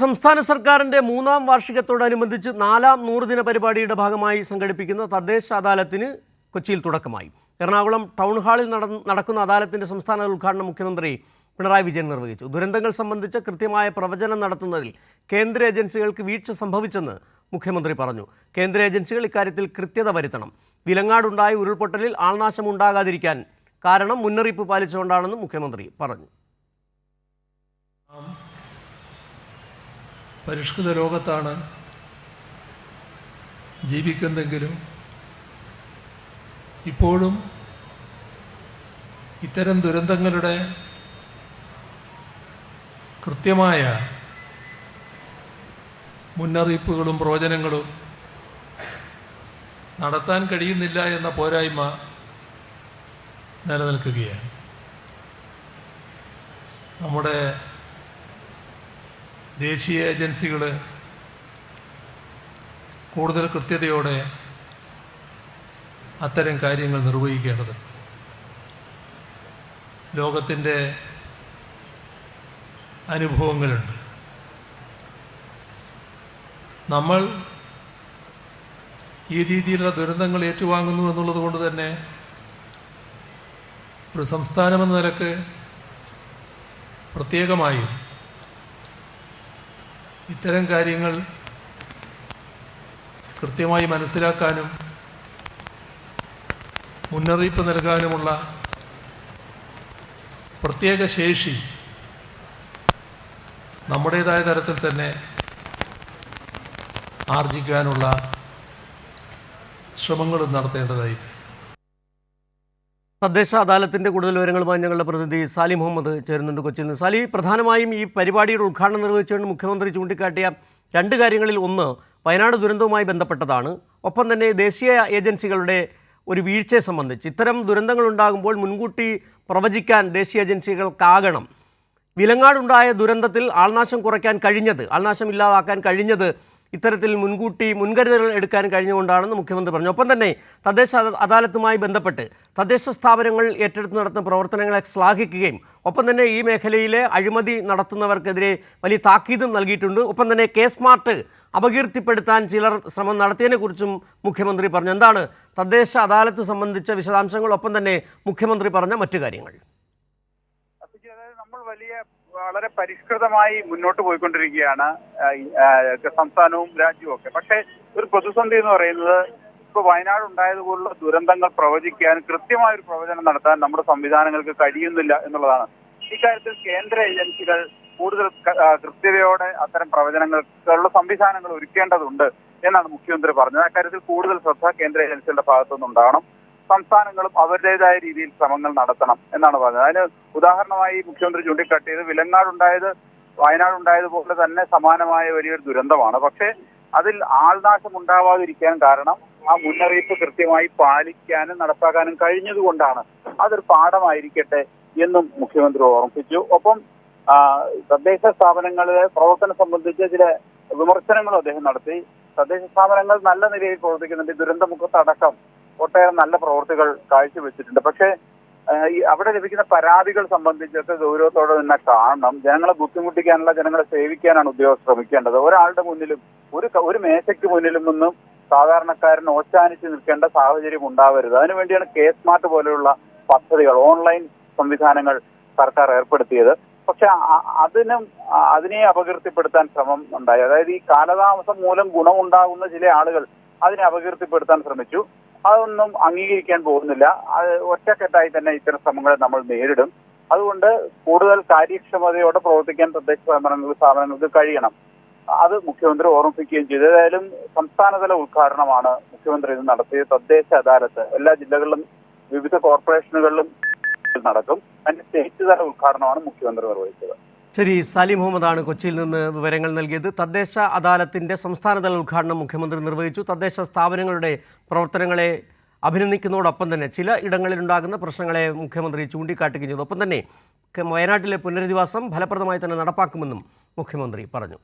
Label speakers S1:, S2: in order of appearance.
S1: സംസ്ഥാന സർക്കാരിന്റെ മൂന്നാം വാർഷികത്തോടനുബന്ധിച്ച് നാലാം നൂറുദിന പരിപാടിയുടെ ഭാഗമായി സംഘടിപ്പിക്കുന്ന തദ്ദേശ അദാലത്തിന് കൊച്ചിയിൽ തുടക്കമായി. എറണാകുളം ടൗൺ ഹാളിൽ നടക്കുന്ന അദാലത്തിന്റെ സംസ്ഥാന ഉദ്ഘാടനം മുഖ്യമന്ത്രി പിണറായി വിജയൻ നിർവഹിച്ചു. ദുരന്തങ്ങൾ സംബന്ധിച്ച് കൃത്യമായ പ്രവചനം നടത്തുന്നതിൽ കേന്ദ്ര ഏജൻസികൾക്ക് വീഴ്ച സംഭവിച്ചെന്ന് മുഖ്യമന്ത്രി പറഞ്ഞു. കേന്ദ്ര ഏജൻസികൾ ഇക്കാര്യത്തിൽ കൃത്യത വരുത്തണം. വിലങ്ങാടുണ്ടായ ഉരുൾപൊട്ടലിൽ ആൾനാശം ഉണ്ടാകാതിരിക്കാൻ കാരണം മുന്നറിയിപ്പ് പാലിച്ചുകൊണ്ടാണെന്ന് മുഖ്യമന്ത്രി പറഞ്ഞു.
S2: പരിഷ്കൃത ലോകത്താണ് ജീവിക്കുന്നതെങ്കിലും ഇപ്പോഴും ഇത്തരം ദുരന്തങ്ങളുടെ കൃത്യമായ മുന്നറിയിപ്പുകളും പ്രവചനങ്ങളും നടത്താൻ കഴിയുന്നില്ല എന്ന പോരായ്മ നിലനിൽക്കുകയാണ്. നമ്മുടെ ദേശീയ ഏജൻസികൾ കൂടുതൽ കൃത്യതയോടെ അത്തരം കാര്യങ്ങൾ നിർവഹിക്കേണ്ടതുണ്ട്. ലോകത്തിന്റെ അനുഭവങ്ങളുണ്ട്. നമ്മൾ ഈ രീതിയിലുള്ള ദുരന്തങ്ങൾ ഏറ്റുവാങ്ങുന്നു എന്നുള്ളത് കൊണ്ട് തന്നെ ഒരു സംസ്ഥാനമെന്ന നിലയ്ക്ക് പ്രത്യേകമായും ഇത്തരം കാര്യങ്ങൾ കൃത്യമായി മനസ്സിലാക്കാനും മുന്നറിയിപ്പ് നൽകാനുമുള്ള പ്രത്യേക ശേഷി നമ്മുടേതായ തരത്തിൽ തന്നെ ആർജിക്കാനുള്ള ശ്രമങ്ങളും നടത്തേണ്ടതായിട്ടുണ്ട്.
S1: തദ്ദേശ അദാലത്തിന്റെ കൂടുതൽ വിവരങ്ങളുമായി ഞങ്ങളുടെ പ്രതിനിധി സാലി മുഹമ്മദ് ചേരുന്നുണ്ട് കൊച്ചിയിൽ നിന്ന്. സാലി പ്രധാനമായും ഈ പരിപാടിയുടെ ഉദ്ഘാടനം നിർവഹിച്ചുകൊണ്ട് മുഖ്യമന്ത്രി ചൂണ്ടിക്കാട്ടിയ രണ്ട് കാര്യങ്ങളിൽ ഒന്ന് വയനാട് ദുരന്തവുമായി ബന്ധപ്പെട്ടതാണ്. ഒപ്പം തന്നെ ദേശീയ ഏജൻസികളുടെ ഒരു വീഴ്ചയെ സംബന്ധിച്ച്. ഇത്തരം ദുരന്തങ്ങൾ ഉണ്ടാകുമ്പോൾ മുൻകൂട്ടി പ്രവചിക്കാൻ ദേശീയ ഏജൻസികൾക്കാകണം. വിലങ്ങാടുണ്ടായ ദുരന്തത്തിൽ ആൾനാശം കുറയ്ക്കാൻ കഴിഞ്ഞത് ആൾനാശം ഇല്ലാതാക്കാൻ കഴിഞ്ഞത് ഇത്തരത്തിൽ മുൻകൂട്ടി മുൻകരുതലുകൾ എടുക്കാൻ കഴിഞ്ഞുകൊണ്ടാണെന്ന് മുഖ്യമന്ത്രി പറഞ്ഞു. ഒപ്പം തന്നെ തദ്ദേശ അദ- അദാലത്തുമായി ബന്ധപ്പെട്ട് തദ്ദേശ സ്ഥാപനങ്ങൾ ഏറ്റെടുത്ത് നടത്തുന്ന പ്രവർത്തനങ്ങളെ ശ്ലാഘിക്കുകയും ഒപ്പം തന്നെ ഈ മേഖലയിലെ അഴിമതി നടത്തുന്നവർക്കെതിരെ വലിയ താക്കീതും നൽകിയിട്ടുണ്ട്. ഒപ്പം തന്നെ കെ സ്മാർട്ട് അപകീർത്തിപ്പെടുത്താൻ ചിലർ ശ്രമം നടത്തിയതിനെക്കുറിച്ചും മുഖ്യമന്ത്രി പറഞ്ഞു. എന്താണ് തദ്ദേശ അദാലത്ത് സംബന്ധിച്ച വിശദാംശങ്ങൾ? ഒപ്പം തന്നെ മുഖ്യമന്ത്രി പറഞ്ഞ മറ്റു കാര്യങ്ങൾ.
S3: അതായത് നമ്മൾ വലിയ വളരെ പരിഷ്കൃതമായി മുന്നോട്ട് പോയിക്കൊണ്ടിരിക്കുകയാണ് സംസ്ഥാനവും രാജ്യവും ഒക്കെ. പക്ഷേ ഒരു പ്രതിസന്ധി എന്ന് പറയുന്നത് ഇപ്പൊ വയനാട് ഉണ്ടായതുപോലുള്ള ദുരന്തങ്ങൾ പ്രവചിക്കാൻ കൃത്യമായ ഒരു പ്രവചനം നടത്താൻ നമ്മുടെ സംവിധാനങ്ങൾക്ക് കഴിയുന്നില്ല എന്നുള്ളതാണ്. ഇക്കാര്യത്തിൽ കേന്ദ്ര ഏജൻസികൾ കൂടുതൽ കൃത്യതയോടെ അത്തരം പ്രവചനങ്ങൾക്കുള്ള സംവിധാനങ്ങൾ ഒരുക്കേണ്ടതുണ്ട് എന്നാണ് മുഖ്യമന്ത്രി പറഞ്ഞത്. അക്കാര്യത്തിൽ കൂടുതൽ ശ്രദ്ധ കേന്ദ്ര ഏജൻസികളുടെ ഭാഗത്തുനിന്നുണ്ടാകണം സംസ്ഥാനങ്ങളും അവരുടേതായ രീതിയിൽ ശ്രമങ്ങൾ നടത്തണം എന്നാണ് പറഞ്ഞത്. അതിന് ഉദാഹരണമായി മുഖ്യമന്ത്രി ചൂണ്ടിക്കാട്ടിയത് വിലങ്ങാടുണ്ടായത് വയനാടുണ്ടായതുപോലെ തന്നെ സമാനമായ വലിയൊരു ദുരന്തമാണ്. പക്ഷേ അതിൽ ആൾനാശം ഉണ്ടാവാതിരിക്കാൻ കാരണം ആ മുന്നറിയിപ്പ് കൃത്യമായി പാലിക്കാനും നടപ്പാക്കാനും കഴിഞ്ഞതുകൊണ്ടാണ് അതൊരു പാഠമായിരിക്കട്ടെ എന്നും മുഖ്യമന്ത്രി ഓർമ്മിപ്പിച്ചു. ഒപ്പം തദ്ദേശ സ്ഥാപനങ്ങളിലെ പ്രവർത്തനം സംബന്ധിച്ച് ചില വിമർശനങ്ങളും അദ്ദേഹം നടത്തി. തദ്ദേശ സ്ഥാപനങ്ങൾ നല്ല നിലയിൽ പ്രവർത്തിക്കുന്നുണ്ട്. ദുരന്തമുഖത്തടക്കം ഒട്ടേറെ നല്ല പ്രവൃത്തികൾ കാഴ്ചവെച്ചിട്ടുണ്ട്. പക്ഷേ ഈ അവിടെ ലഭിക്കുന്ന പരാതികൾ സംബന്ധിച്ചൊക്കെ ഗൗരവത്തോടെ തന്നെ കാണണം. ജനങ്ങളെ ബുദ്ധിമുട്ടിക്കാനുള്ള ജനങ്ങളെ സേവിക്കാനാണ് ഉദ്യോഗസ്ഥർ ശ്രമിക്കേണ്ടത്. ഒരാളുടെ മുന്നിലും ഒരു ഒരു മേശയ്ക്ക് മുന്നിലും നിന്നും സാധാരണക്കാരൻ ഓച്ചാനിച്ച് നിൽക്കേണ്ട സാഹചര്യം ഉണ്ടാവരുത്. അതിനുവേണ്ടിയാണ് കെ സ്മാർട്ട് പോലെയുള്ള പദ്ധതികൾ ഓൺലൈൻ സംവിധാനങ്ങൾ സർക്കാർ ഏർപ്പെടുത്തിയത്. പക്ഷെ അതിനും അതിനെ അപകീർത്തിപ്പെടുത്താൻ ശ്രമം ഉണ്ടായി. അതായത് ഈ കാലതാമസം മൂലം ഗുണമുണ്ടാകുന്ന ചില ആളുകൾ അതിനെ അപകീർത്തിപ്പെടുത്താൻ ശ്രമിച്ചു. അതൊന്നും അംഗീകരിക്കാൻ പോകുന്നില്ല. അത് ഒറ്റക്കെട്ടായി തന്നെ ഇത്തരം ശ്രമങ്ങളെ നമ്മൾ നേരിടും. അതുകൊണ്ട് കൂടുതൽ കാര്യക്ഷമതയോടെ പ്രവർത്തിക്കാൻ തദ്ദേശ സ്ഥാപനങ്ങൾ സ്ഥാപനങ്ങൾക്ക് കഴിയണം. അത് മുഖ്യമന്ത്രി ഓർമ്മിപ്പിക്കുകയും ചെയ്തു. ഏതായാലും സംസ്ഥാനതല ഉദ്ഘാടനമാണ് മുഖ്യമന്ത്രി ഇത് നടത്തിയത്. തദ്ദേശ അദാലത്ത് എല്ലാ ജില്ലകളിലും വിവിധ കോർപ്പറേഷനുകളിലും നടക്കും. അതിന്റെ സ്റ്റേറ്റ് തല ഉദ്ഘാടനമാണ് മുഖ്യമന്ത്രി നിർവഹിച്ചത്.
S1: ശരി സാലി മുഹമ്മദാണ് കൊച്ചിയിൽ നിന്ന് വിവരങ്ങൾ നൽകിയത്. തദ്ദേശ അദാലത്തിന്റെ സംസ്ഥാനതല ഉദ്ഘാടനം മുഖ്യമന്ത്രി നിർവഹിച്ചു. തദ്ദേശ സ്ഥാപനങ്ങളുടെ പ്രവർത്തനങ്ങളെ അഭിനന്ദിക്കുന്നതോടൊപ്പം തന്നെ ചില ഇടങ്ങളിലുണ്ടാകുന്ന പ്രശ്നങ്ങളെ മുഖ്യമന്ത്രി ചൂണ്ടിക്കാട്ടുകയും ചെയ്തു. ഒപ്പം തന്നെ വയനാട്ടിലെ പുനരധിവാസം ഫലപ്രദമായി തന്നെ നടപ്പാക്കുമെന്നും മുഖ്യമന്ത്രി പറഞ്ഞു.